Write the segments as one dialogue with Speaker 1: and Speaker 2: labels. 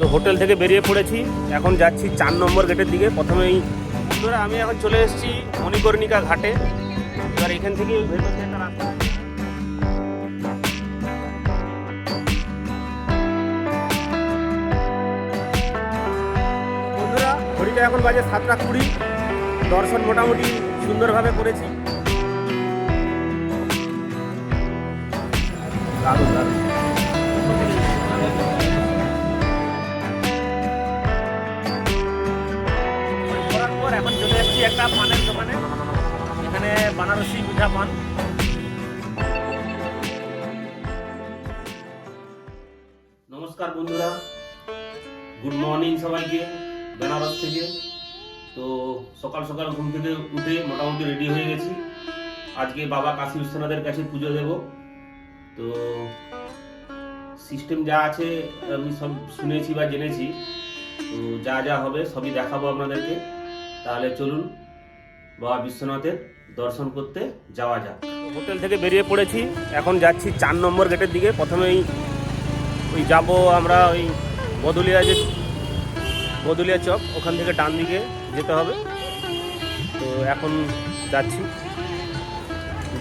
Speaker 1: তো হোটেল থেকে বেরিয়ে পড়েছি। এখন যাচ্ছি চার নম্বর গেটের দিকে। প্রথমেই ধরে আমি এখন চলে এসেছি মণিকর্ণিকা ঘাটে। এবার এখান থেকে একটা রাস্তা। ঘড়িটা এখন বাজে সাতটা কুড়ি। দর্শন মোটামুটি সুন্দরভাবে করেছি। দারুণ দারুণ। একটা পানের দোকানে। এখানে বানারসি মিঠা পান। নমস্কার বন্ধুরা। গুড মর্নিং সবাইকে বেনারস থেকে। তো সকাল সকাল ঘুম থেকে উঠে মোটামুটি রেডি হয়ে গেছি। আজকে বাবা কাশী বিশ্বনাথের কাছে পুজো দেব। তো সিস্টেম যা আছে আমি সব শুনেছি বা জেনেছি। তো যা যা হবে সবই দেখাবো আপনাদেরকে। তাহলে চলুন বাবা বিশ্বনাথের দর্শন করতে যাওয়া যাক। হোটেল থেকে বেরিয়ে পড়েছি। এখন যাচ্ছি চার নম্বর গেটের দিকে। প্রথমেই ওই যাব আমরা ওই বদুলিয়া যে বদুলিয়া চক। ওখান থেকে ডান দিকে যেতে হবে। তো এখন যাচ্ছি।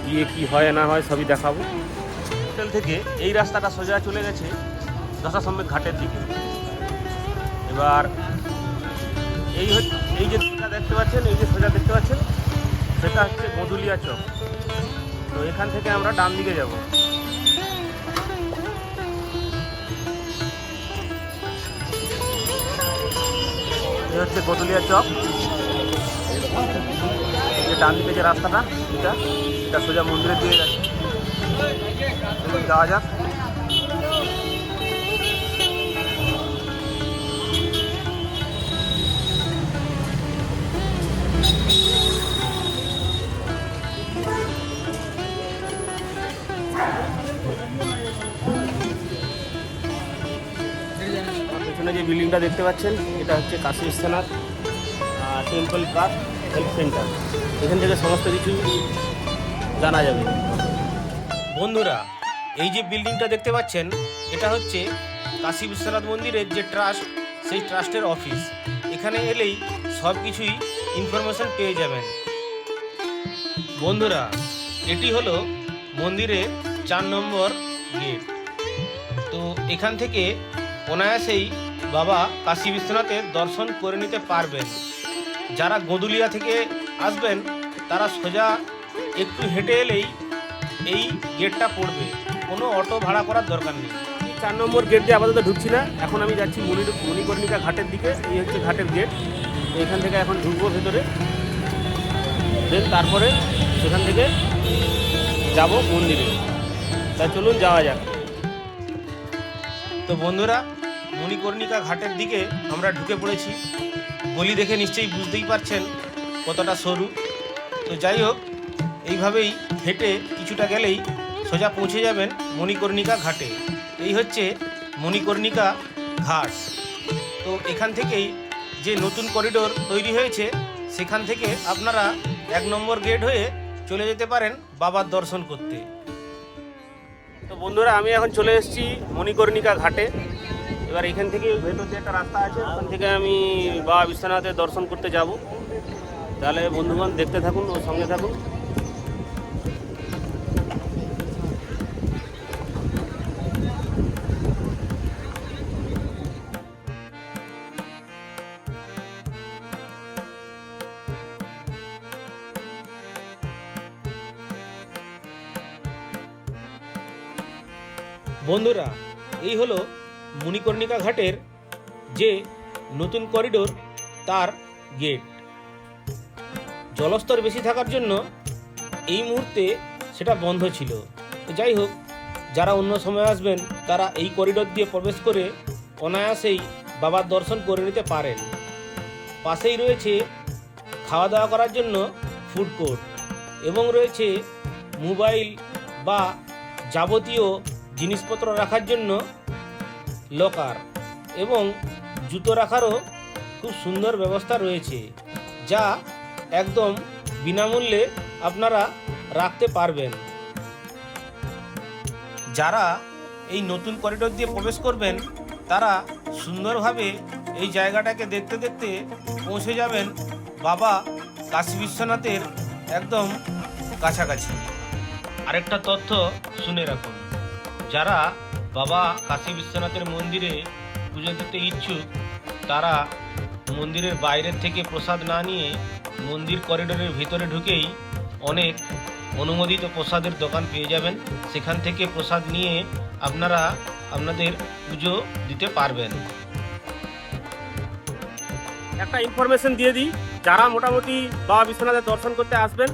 Speaker 1: গিয়ে কি হয় না হয় সবই দেখাবো। হোটেল থেকে এই রাস্তাটা সোজা চলে গেছে দশাসম্মেদ ঘাটের দিকে। এবার এই হচ্ছে এই যে সোজা দেখতে পাচ্ছেন, এই যে সোজা দেখতে পাচ্ছেন, সেটা হচ্ছে মধুলিয়া চক। তো এখান থেকে আমরা ডান দিকে যাব। এই হচ্ছে গদুলিয়া চক। যে ডান দিকে যে রাস্তাটা, এটা এটা সোজা মন্দিরের দিকে চলুন যাওয়া যাক। বিল্ডিংটা দেখতে পাচ্ছেন, এটা হচ্ছে কাশী বিশ্বনাথ টেম্পল কার হেলথ সেন্টার এখান থেকে সমস্ত কিছু জানা যাবে। বন্ধুরা, এই যে বিল্ডিংটা দেখতে পাচ্ছেন, এটা হচ্ছে কাশী বিশ্বনাথ মন্দিরের যে ট্রাস্ট, সেই ট্রাস্টের অফিস। এখানে এলেই সব কিছুই ইনফরমেশন পেয়ে যাবেন। বন্ধুরা, এটি হলো মন্দিরের চার নম্বর গেট। তো এখান থেকে অনায়াসেই বাবা কাশী বিশ্বনাথের দর্শন করে নিতে পারবেন। যারা গোদুলিয়া থেকে আসবেন তারা সোজা একটু হেঁটে এলেই এই গেটটা পড়বে। কোনো অটো ভাড়া করার দরকার নেই। চার নম্বর গেট দিয়ে আপাতত ঢুকছি না। এখন আমি যাচ্ছি মণি মণিকর্ণিকা ঘাটের দিকে। এই হচ্ছে ঘাটের গেট এখান থেকে এখন ঢুকবো ভেতরে। দেন তারপরে সেখান থেকে যাব মন্দিরে। তাই চলুন যাওয়া যাক। তো বন্ধুরা মণিকর্ণিকা ঘাটের দিকে আমরা ঢুকে পড়েছি। গলি দেখে নিশ্চয়ই বুঝতেই পারছেন কতটা সরু। তো যাই হোক, এইভাবেই হেঁটে কিছুটা গেলেই সোজা পৌঁছে যাবেন মণিকর্ণিকা ঘাটে। এই হচ্ছে মণিকর্ণিকা ঘাট। তো এখান থেকেই যে নতুন করিডোর তৈরি হয়েছে, সেখান থেকে আপনারা এক নম্বর গেট হয়ে চলে যেতে পারেন বাবার দর্শন করতে। তো বন্ধুরা, আমি এখন চলে এসেছি মণিকর্ণিকা ঘাটে। এবার এখান থেকে ভেতর দিয়ে একটা রাস্তা আছে, ওখান থেকে আমি বাবা বিশ্বনাথের দর্শন করতে যাব। তাহলে বন্ধুগণ দেখতে থাকুন ও সঙ্গে থাকুন। বন্ধুরা, এই হলো মণিকর্ণিকা ঘাটের যে নতুন করিডোর, তার গেট। জলস্তর বেশি থাকার জন্য এই মুহূর্তে সেটা বন্ধ ছিল। তো যাই হোক, যারা অন্য সময় আসবেন, তারা এই করিডোর দিয়ে প্রবেশ করে অনায়াসেই বাবার দর্শন করে নিতে পারেন। পাশেই রয়েছে খাওয়া দাওয়া করার জন্য ফুড কোর্ট এবং রয়েছে মোবাইল বা যাবতীয় জিনিসপত্র রাখার জন্য লকার এবং জুতো রাখারও খুব সুন্দর ব্যবস্থা রয়েছে, যা একদম বিনামূল্যে আপনারা রাখতে পারবেন। যারা এই নতুন করিডোর দিয়ে প্রবেশ করবেন, তারা
Speaker 2: সুন্দরভাবে এই জায়গাটাকে দেখতে দেখতে পৌঁছে যাবেন বাবা কাশী বিশ্বনাথের একদম কাছাকাছি। আরেকটা তথ্য শুনে রাখুন, যারা বাবা কাশী বিশ্বনাথের মন্দিরে পুজো দিতে ইচ্ছুক, তারা মন্দিরের বাইরের থেকে প্রসাদ না নিয়ে মন্দির করিডোরের ভিতরে ঢুকেই অনেক অনুমোদিত প্রসাদের দোকান পেয়ে যাবেন। সেখান থেকে প্রসাদ নিয়ে আপনারা আপনাদের পুজো দিতে পারবেন।
Speaker 1: একটা ইনফরমেশন দিয়ে দিই, যারা মোটামুটি বাবা বিশ্বনাথের দর্শন করতে আসবেন,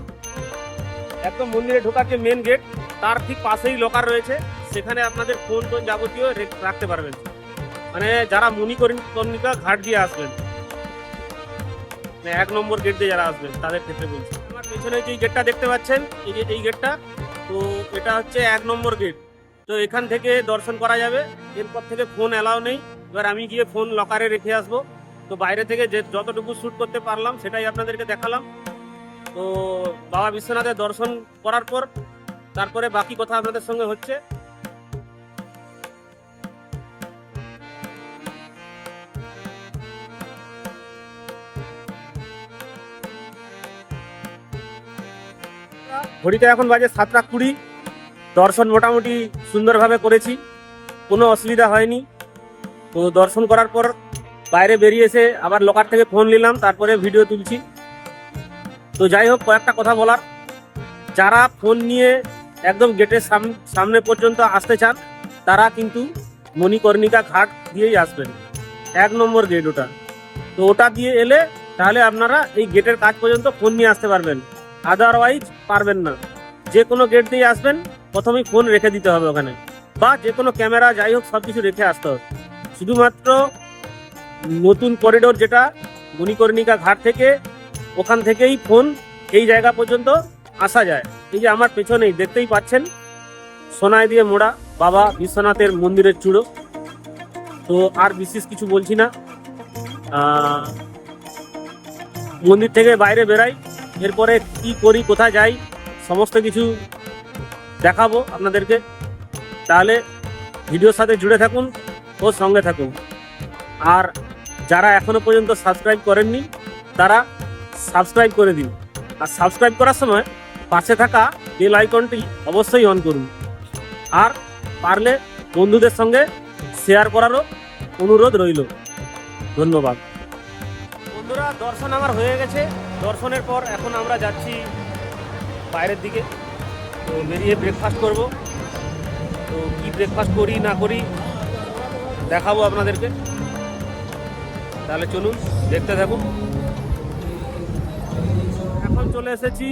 Speaker 1: একদম মন্দিরে ঢোকার যে মেন গেট তার ঠিক পাশেই লকার রয়েছে। সেখানে আপনাদের ফোন টোন যাবতীয় রেখ- রাখতে পারবেন। মানে যারা মণিকর্ণিকা ঘাট দিয়ে আসবেন। মানে এক নম্বর গেট দিয়ে যারা আসবেন, তাদের ক্ষেত্রে বলছি। আমার পেছনে যে গেটটা দেখতে পাচ্ছেন, এই যে এই গেটটা তো এটা হচ্ছে এক নম্বর গেট তো এখান থেকে দর্শন করা যাবে। এরপর থেকে ফোন অ্যালাউ নেই। এবার আমি গিয়ে ফোন লকারে রেখে আসব। তো বাইরে থেকে যে যতটুকু শ্যুট করতে পারলাম, সেটাই আপনাদেরকে দেখালাম। তো বাবা বিশ্বনাথের দর্শন করার পর, তারপরে বাকি কথা আপনাদের সঙ্গে হচ্ছে। ঘড়িতে এখন বাজে সাতটা কুড়ি। দর্শন মোটামুটি সুন্দরভাবে করেছি। কোনো অসুবিধা হয়নি। তো দর্শন করার পর বাইরে বেরিয়ে এসে আবার লোকার থেকে ফোন নিলাম, তারপরে ভিডিও তুলছি। তো যাই হোক, কয়েকটা কথা বলার। যারা ফোন নিয়ে একদম গেটের সাম- সামনে পর্যন্ত আসতে চান, তারা কিন্তু মণিকর্ণিকা ঘাট দিয়েই আসবেন। এক নম্বর গেট ওটা। তো ওটা দিয়ে এলে তাহলে আপনারা এই গেটের কাজ পর্যন্ত ফোন নিয়ে আসতে পারবেন। আদারওয়াইজ পারবেন না। যে কোনো গেট দিয়ে আসবেন, প্রথমেই ফোন রেখে দিতে হবে ওখানে। বা যে কোনো ক্যামেরা যাই হোক সব কিছু রেখে আসতে হবে। শুধুমাত্র নতুন করিডোর যেটা, মণিকর্ণিকা ঘাট থেকে, ওখান থেকেই ফোন এই জায়গা পর্যন্ত আসা যায়। এই যে আমার পেছনেই, দেখতেই পাচ্ছেন? সোনায় দিয়ে মোড়া, বাবা বিশ্বনাথের মন্দিরের চূড়ো। তো আর বিশেষ কিছু বলছি না। মন্দির থেকে বাইরে বেরাই। এরপরে কি করি, কোথায় যাই, সমস্ত কিছু দেখাবো আপনাদেরকে। তাহলে ভিডিওর সাথে জুড়ে থাকুন ও সঙ্গে থাকুন। আর যারা এখনও পর্যন্ত সাবস্ক্রাইব করেননি, তারা সাবস্ক্রাইব করে দিন। আর সাবস্ক্রাইব করার সময় পাশে থাকা বেল আইকনটি অবশ্যই অন করুন। আর পারলে বন্ধুদের সঙ্গে শেয়ার করারও অনুরোধ রইল। ধন্যবাদ। বন্ধুরা, দর্শন আমার হয়ে গেছে। দর্শনের পর এখন আমরা যাচ্ছি বাইরের দিকে। তো বেরিয়ে ব্রেকফাস্ট করব। তো কি ব্রেকফাস্ট করি, না করি, দেখাবো আপনাদেরকে। তাহলে চলুন, দেখতে থাকুন। এখন চলে এসেছি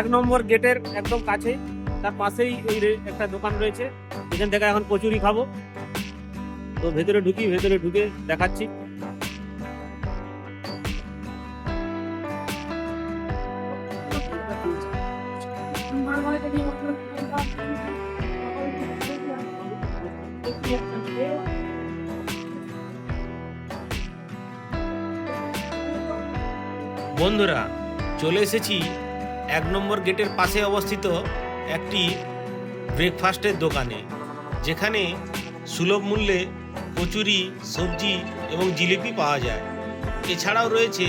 Speaker 1: এক নম্বর গেটের একদম কাছেই তার পাশেই এই একটা দোকান রয়েছে। এখান থেকে এখন কচুরি খাব। তো ভেতরে ঢুকি, ভেতরে ঢুকে দেখাচ্ছি।
Speaker 2: বন্ধুরা, চলে এসেছি এক নম্বর গেটের পাশে অবস্থিত একটি ব্রেকফাস্টের দোকানে, যেখানে সুলভ মূল্যে কচুরি, সবজি এবং জিলিপি পাওয়া যায়। এছাড়াও রয়েছে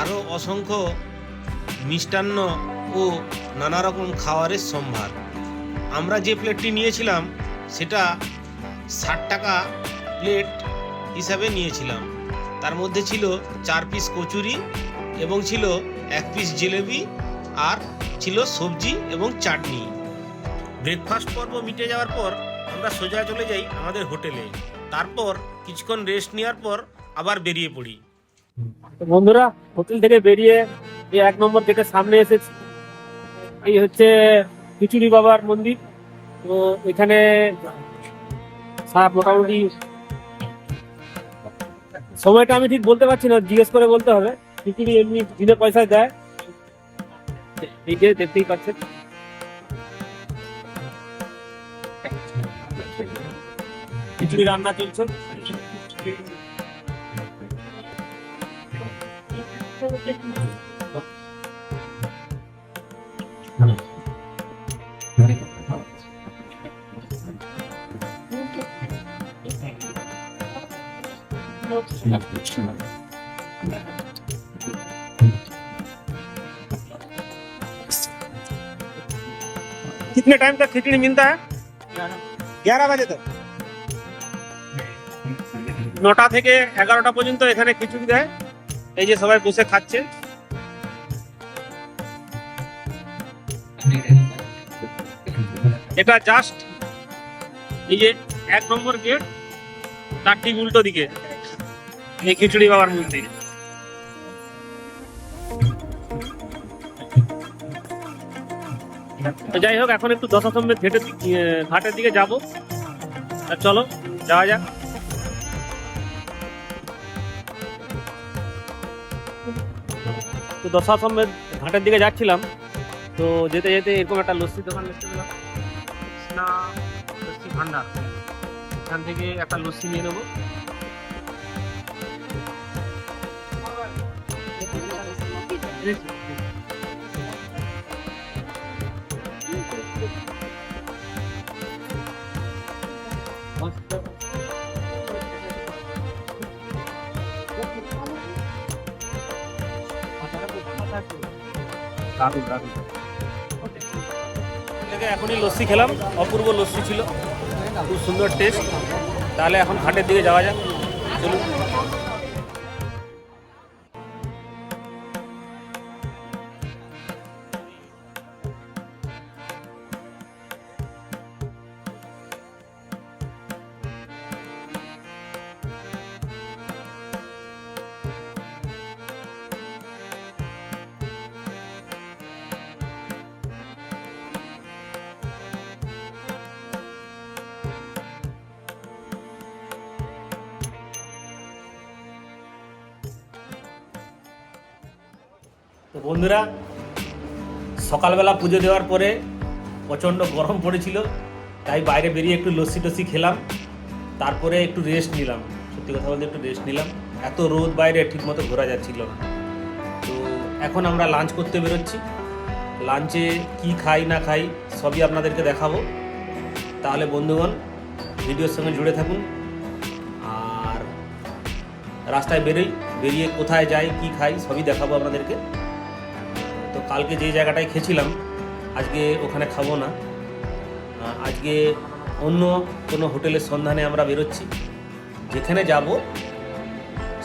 Speaker 2: আরও অসংখ্য মিষ্টান্ন ও নানা রকম খাবারের সম্ভার। আমরা যে প্লেটটি নিয়েছিলাম, সেটা ষাট টাকা প্লেট হিসাবে নিয়েছিলাম। তার মধ্যে ছিল চার পিস কচুরি এবং ছিল এক পিস জিলেবি আর ছিল সবজি এবং চাটনি। ব্রেকফাস্ট পর্ব মিটে যাওয়ার পর আমরা সোজা চলে যাই আমাদের হোটেলে। তারপর কিছুক্ষণ রেস্ট নেওয়ার পর আবার বেরিয়ে পড়ি।
Speaker 1: বন্ধুরা, হোটেল থেকে বেরিয়ে এক নম্বর থেকে সামনে এসেছি। এই হচ্ছে খিচুড়ি বাবার মন্দির। তো এখানে মোটামুটি সময়টা আমি ঠিক বলতে পারছি না, জিজ্ঞেস করে বলতে হবে। খিচুড়ি এমনি দিনে পয়সায় দেয়। দেখতেই পাচ্ছেন। খিচুড়ি রান্না চলছে। कितने टाइम तक खिचड़ी मिलता है গ্যারা বাজে তো নটা থেকে এগারোটা পর্যন্ত এখানে খিচুড়ি দেয় এই যে সবাই বসে খাচ্ছে এটা জাস্ট এই যে এক নম্বর গেট তার ঠিক উল্টো দিকে এই খিচুড়ি বাবার মন্দির যাই হোক এখন একটু দশাসম্বেদ ঘেটের ইয়ে, ঘাটের দিকে যাব। আর চলো যাওয়া যাক। তো দশাসম্বেদ ঘাটের দিকে যাচ্ছিলাম। তো যেতে যেতে এরকম একটা লস্যি দোকান দেখতে পেলাম। কৃষ্ণা লস্যি ভান্ডার। এখান থেকে একটা লস্যি নিয়ে নেব। এখনই লস্যি খেলাম, অপূর্ব লস্যি ছিল। খুব সুন্দর টেস্ট তাহলে এখন ঘাটের দিকে যাওয়া যাক। চলুন। তো বন্ধুরা, সকালবেলা পুজো দেওয়ার পরে প্রচণ্ড গরম পড়েছিল, তাই বাইরে বেরিয়ে একটু লস্যি টস্যি খেলাম, তারপরে একটু রেস্ট নিলাম। সত্যি কথা বলতে একটু রেস্ট নিলাম। এত রোদ বাইরে ঠিকমতো ঘোরা যাচ্ছিল না। তো এখন আমরা লাঞ্চ করতে বেরোচ্ছি। লাঞ্চে কি খাই, না খাই, সবই আপনাদেরকে দেখাবো। তাহলে বন্ধুগণ, ভিডিওর সঙ্গে জুড়ে থাকুন। আর রাস্তায় বেরোই, বেরিয়ে কোথায় যাই, কি খাই, সবই দেখাবো আপনাদেরকে। কালকে যে জায়গাটায় খেয়েছিলাম, আজকে ওখানে খাব না। আজকে অন্য কোনো হোটেলের সন্ধানে আমরা বেরোচ্ছি। যেখানে যাব,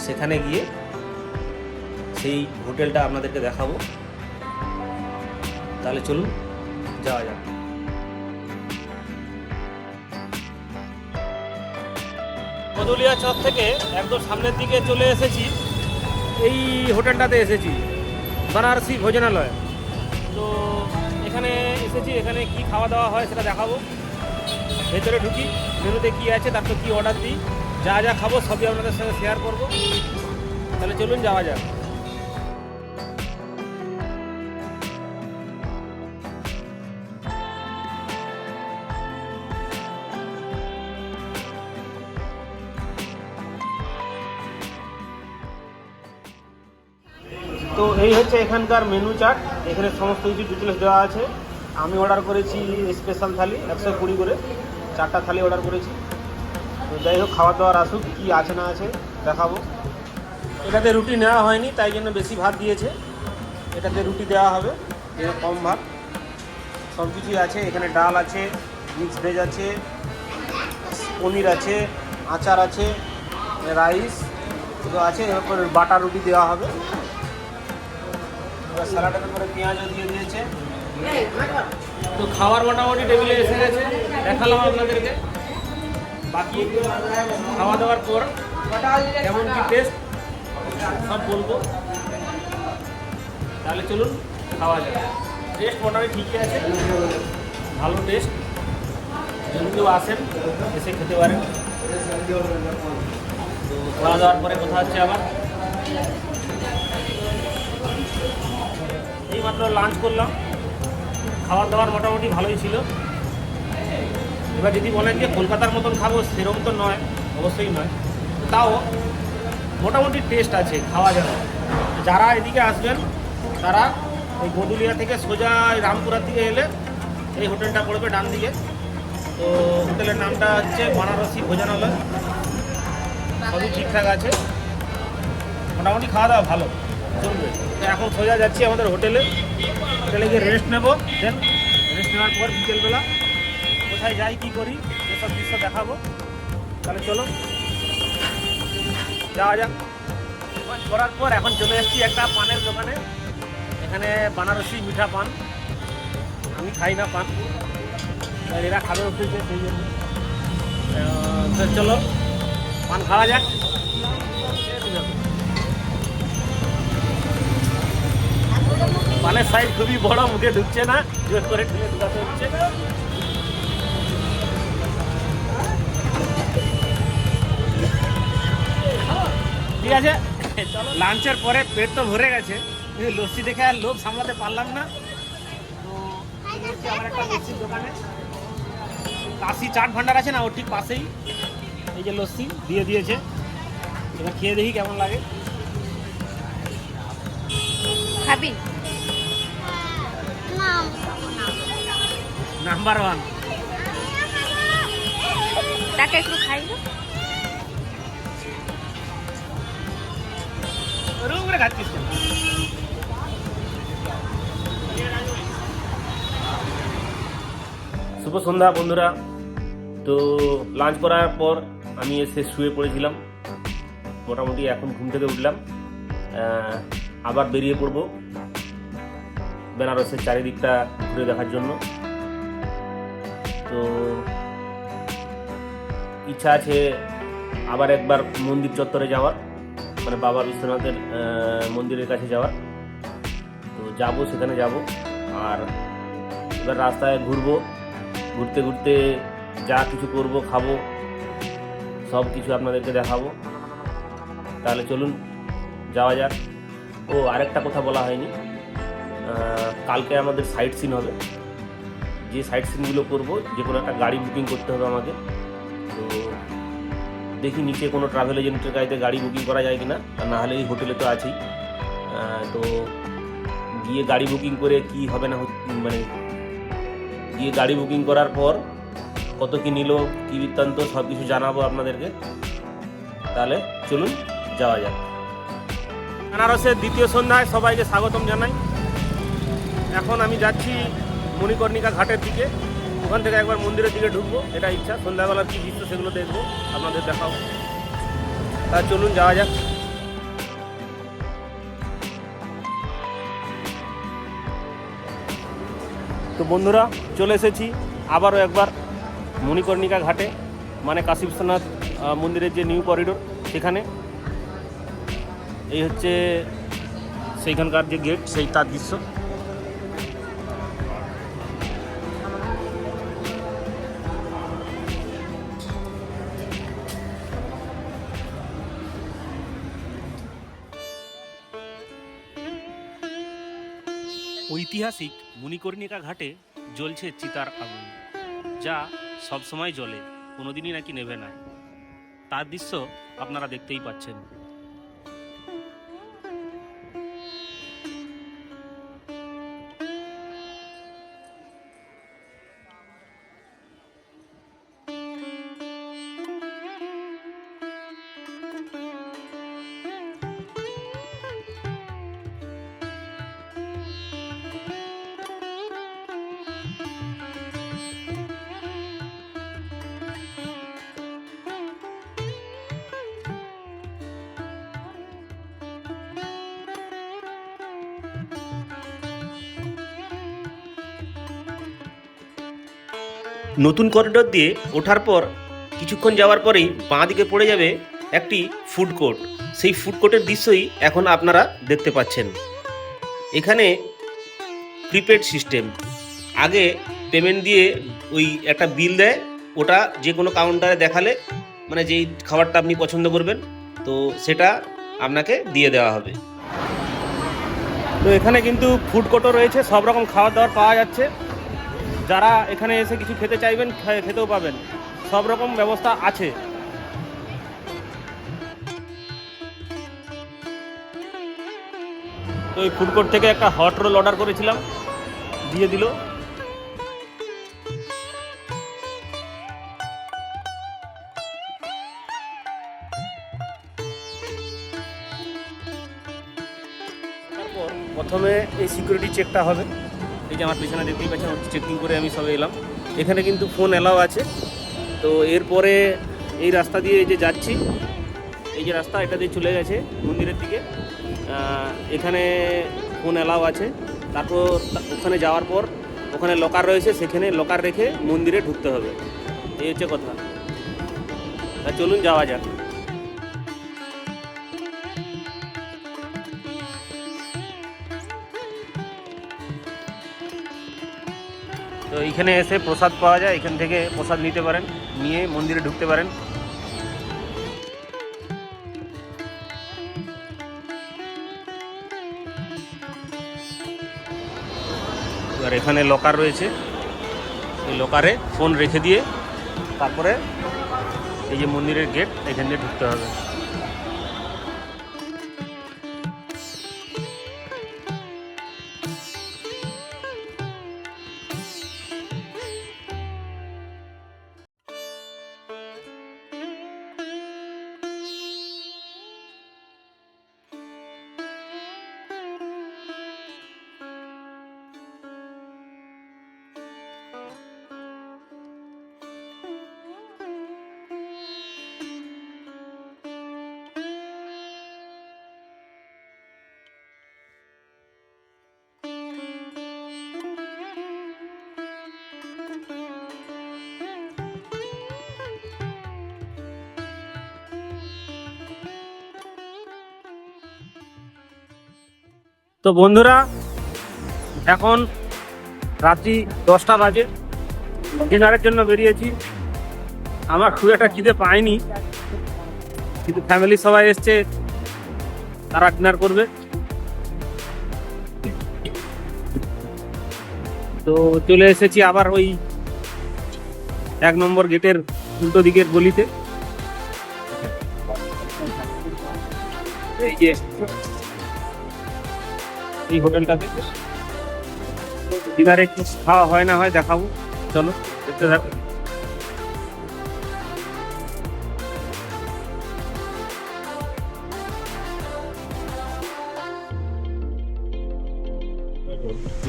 Speaker 1: সেখানে গিয়ে সেই হোটেলটা আপনাদেরকে দেখাবো। তাহলে চলুন, যাওয়া যাক। কদলিয়া চক থেকে একদম সামনের দিকে চলে এসেছি। এই হোটেলটাতে এসেছি। বানারসি ভোজনালয়। তো এখানে এসেছি, এখানে কি খাওয়া দাওয়া হয় সেটা দেখাবো। ভেতরে ঢুকি, মেনুতে কি আছে তারপর কি অর্ডার দিই। যা যা খাব সবই আপনাদের সাথে শেয়ার করব। তাহলে চলুন, যাওয়া যাক। এই হচ্ছে এখানকার মেনু চার্ট এখানে সমস্ত কিছু ডিটেলস দেওয়া আছে। আমি অর্ডার করেছি স্পেশাল থালি, একশো কুড়ি করে। চারটা থালি অর্ডার করেছি। তো যাই হোক খাওয়া দাওয়ার আসুক, কী আছে না আছে দেখাবো। এটাতে রুটি নেওয়া হয়নি, তাই জন্য বেশি ভাত দিয়েছে। এটাতে রুটি দেওয়া হবে এটা কম ভাত। সব কিছুই আছে, এখানে ডাল আছে মিক্স ভেজ আছে, পনির আছে, আচার আছে রাইস আছে। এরপর বাটার রুটি দেওয়া হবে। এবার স্যালাডের উপরে পেঁয়াজও দিয়ে দিয়েছে। তো খাবার মোটামুটি টেবিলে এসে গেছে। দেখালাম আপনাদেরকে। বাকি খাওয়া দাওয়ার পর কেমন কি টেস্ট সব বলব। তাহলে চলুন খাওয়া যাবে টেস্ট মোটামুটি ঠিকই আছে। ভালো টেস্ট যদি কেউ আসেন এসে খেতে পারেন। তো খাওয়া দাওয়ার পরে কথা হচ্ছে আবার। এইমাত্র লাঞ্চ করলাম। খাবার দাবার মোটামুটি ভালোই ছিল। এবার যদি বলেন যে কলকাতার মতন খাব, সেরকম তো নয়, অবশ্যই নয়। তাও মোটামুটি টেস্ট আছে, খাওয়া যাবে। যারা এদিকে আসবেন, তারা ওই গদুলিয়া থেকে সোজা রামপুরার দিকে এলে এই হোটেলটা পড়বে ডান দিকে। তো হোটেলের নামটা হচ্ছে বানারসি ভোজনালয়। সবই ঠিকঠাক আছে। মোটামুটি খাওয়া দাওয়া ভালো। এখন সোজা যাচ্ছি আমাদের হোটেলে। হোটেলে গিয়ে রেস্ট নেব দেন রেস্ট নেওয়ার পর বিকেলবেলা কোথায় যাই, কি করি, এসব দৃশ্য দেখাবো। তাহলে চলো, যাওয়া যাক। করার পর এখন চলে এসেছি একটা পানের দোকানে। এখানে বানারসি মিঠা পান। আমি খাই না পান। এরা খাবে উঠেছে সেই জন্য। চলো, পান খাওয়া যাক। পানের সাইজ খুবই বড়, মুখে ঢুকছে না। জোর করে ঠেলে ঢুকাতে হচ্ছে। ঠিক আছে? লাঞ্চের পরে পেট তো ভরে গেছে। কিন্তু লস্যি দেখে আর লোভ সামলাতে পারলাম না। তো এসেছি একটা লস্যির দোকানে। কাশি চাট ভান্ডার আছে না ওর ঠিক পাশেই। এই যে লস্যি, দিয়ে দিয়েছে। এবার খেয়ে দেখি কেমন লাগে।
Speaker 3: খাবি?
Speaker 1: নাম্বার ওয়ান
Speaker 3: তাকে একটু খাই না
Speaker 1: ওরকম করে খাচ্ছিস
Speaker 4: শুভ সন্ধ্যা বন্ধুরা। তো লাঞ্চ করার পর আমি এসে শুয়ে পড়েছিলাম। মোটামুটি এখন ঘুম থেকে উঠলাম। আহ, আবার বেরিয়ে পড়ব। বেনারসের চারিদিকটা ঘুরে দেখার জন্য। তো ইচ্ছা আছে আবার একবার মন্দির চত্বরে যাওয়ার মানে বাবা বিশ্বনাথের মন্দিরের কাছে যাওয়ার। তো যাব, সেখানে যাব। আর এবার রাস্তায় ঘুরবো, ঘুরতে ঘুরতে যা কিছু করব, খাব, সব কিছু আপনাদেরকে দেখাবো। তাহলে চলুন, যাওয়া যাক। ও, আরেকটা কথা বলা হয়নি। কালকে আমাদের সাইট সিন হবে। যে সাইট সিনগুলো করব, যে কোনো একটা গাড়ি বুকিং করতে হবে আমাকে। তো দেখি নিচে কোনো ট্রাভেল এজেন্টের গাড়িতে গাড়ি বুকিং করা যায় কিনা, আর না হলে এই হোটেলে তো আছেই। তো গিয়ে গাড়ি বুকিং করে কি হবে না মানে গিয়ে গাড়ি বুকিং করার পর কত কি নিল, কী বৃত্তান্ত সব কিছু জানাব আপনাদেরকে। তাহলে চলুন, যাওয়া যাক।
Speaker 1: বেনারসের দ্বিতীয় সন্ধ্যায় সবাইকে স্বাগতম জানাই। এখন আমি যাচ্ছি মণিকর্ণিকা ঘাটের দিকে। ওখান থেকে একবার মন্দিরের দিকে ঢুকবো এটা ইচ্ছা। সন্ধ্যাবেলার কি দৃশ্য সেগুলো দেখব, আপনাদের দেখাবো। তা চলুন, যাওয়া যাক। তো বন্ধুরা, চলে এসেছি আবারও একবার মণিকর্ণিকা ঘাটে মানে কাশী বিশ্বনাথ মন্দিরের যে নিউ করিডোর, সেখানে। এই হচ্ছে সেইখানকার যে গেট, সেই তার দৃশ্য। ঐতিহাসিক মুনিকর্ণিকা ঘাটে জ্বলছে চিতার আগুন, যা সবসময় জ্বলে, কোনোদিনই নাকি নেবে না। তার দৃশ্য আপনারা দেখতেই পাচ্ছেন। নতুন করিডোর দিয়ে ওঠার পর, কিছুক্ষণ যাওয়ার পরেই বাঁ দিকে পড়ে যাবে একটি ফুড কোর্ট সেই ফুড কোর্টের দৃশ্যই এখন আপনারা দেখতে পাচ্ছেন। এখানে প্রিপেড সিস্টেম আগে পেমেন্ট দিয়ে ওই একটা বিল দেয়, ওটা যে কোনো কাউন্টারে দেখালে মানে যেই খাবারটা আপনি পছন্দ করবেন, তো সেটা আপনাকে দিয়ে দেওয়া হবে। তো এখানে কিন্তু ফুড কোর্টও রয়েছে, সব রকম খাবার দাবার পাওয়া যাচ্ছে। যারা এখানে এসে কিছু খেতে চাইবেন খেতেও পাবেন। সব রকম ব্যবস্থা আছে। তো এই ফুড কোর্ট থেকে একটা হট রোল অর্ডার করেছিলাম, দিয়ে দিল। প্রথমে এই সিকিউরিটি চেকটা হবে। এই যে আমার পিছনে দেখতেই পাচ্ছেন চেকিং করে আমি সবে এলাম। এখানে কিন্তু ফোন অ্যালাউ আছে। তো এরপরে এই রাস্তা দিয়ে এই যে যাচ্ছি, এই যে রাস্তা এটা দিয়ে চলে গেছে মন্দিরের দিকে। এখানে ফোন অ্যালাউ আছে। তারপর ওখানে যাওয়ার পর ওখানে লকার রয়েছে, সেখানে লকার রেখে মন্দিরে ঢুকতে হবে। এই হচ্ছে কথা। তা চলুন যাওয়া যাক। এইখানে এসে প্রসাদ পাওয়া যায়, এখান থেকে প্রসাদ নিতে পারেন, নিয়ে মন্দিরে ঢুকতে পারেন। এবার এখানে লকার রয়েছে। এই লকারে ফোন রেখে দিয়ে তারপরে এই যে মন্দিরের গেট এখান দিয়ে ঢুকতে হবে। তো বন্ধুরা, এখন রাত্রি দশটা বাজে। ডিনারের জন্য বেরিয়েছি। আমার খুব একটা খিদে পায়নি, কিন্তু ফ্যামিলি সবাই এসছে, তারা ডিনার করবে। তো চলে এসেছি আবার ওই এক নম্বর গেটের উল্টো দিকের গলিতে। এই যে এই হোটেলটাতে। ডিনারে একটু খাওয়া হয় না হয় দেখাবো। চলো, দেখতে থাকো।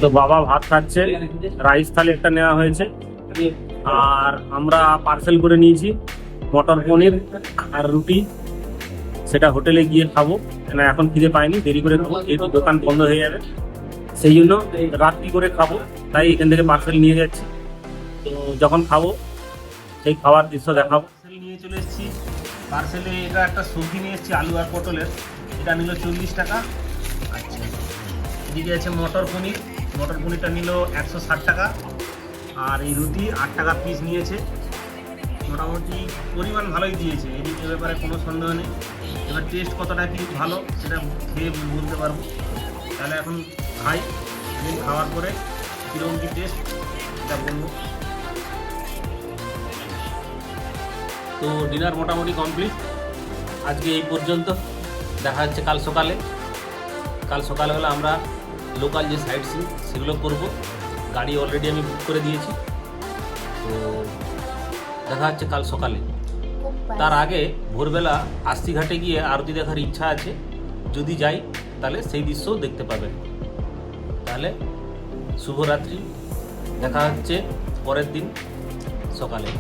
Speaker 1: তো বাবা ভাত খাচ্ছে, রাইস থালি একটা নেওয়া হয়েছে। আর আমরা পার্সেল করে নিয়েছি, মটর পনির আর রুটি। সেটা হোটেলে গিয়ে খাব। না এখন খিদে পাইনি, দেরি করে খাব। যেহেতু দোকান বন্ধ হয়ে যাবে। সেই জন্য রাত্রি করে খাব। তাই এখান থেকে পার্সেল নিয়ে যাচ্ছি। তো যখন খাব, সেই খাওয়ার দৃশ্য দেখাবো। পার্সেল নিয়ে চলে এসেছি। পার্সেলে এটা একটা সবজি নিয়ে এসেছি, আলু আর পটলের। এটা নিল চল্লিশ টাকা। আচ্ছা এদিকে আছে মটর পনির। মটর পনিরটা নিল একশো ষাট টাকা। আর এই রুটি আট টাকা পিস নিয়েছে। মোটামুটি পরিমাণ ভালোই দিয়েছে। এদিকে ব্যাপারে কোনো সন্দেহ নেই। এবার টেস্ট কতটা কি ভালো, সেটা খেয়ে বলতে পারব। তাহলে এখন খাই খাওয়ার পরে কীরকম কী টেস্ট এটা বলব। তো ডিনার মোটামুটি কমপ্লিট আজকে এই পর্যন্ত। দেখা হচ্ছে কাল সকালে। কাল সকালবেলা আমরা লোকাল যে সাইট সিন সেগুলো করব। গাড়ি অলরেডি আমি বুক করে দিয়েছি। তো দেখা হচ্ছে কাল সকালে। তার আগে ভোরবেলা আস্তিঘাটে গিয়ে আরতি দেখার ইচ্ছা আছে। যদি যাই তাহলে সেই দৃশ্যও দেখতে পাবেন। তাহলে শুভরাত্রি। দেখা হচ্ছে পরের দিন সকালে।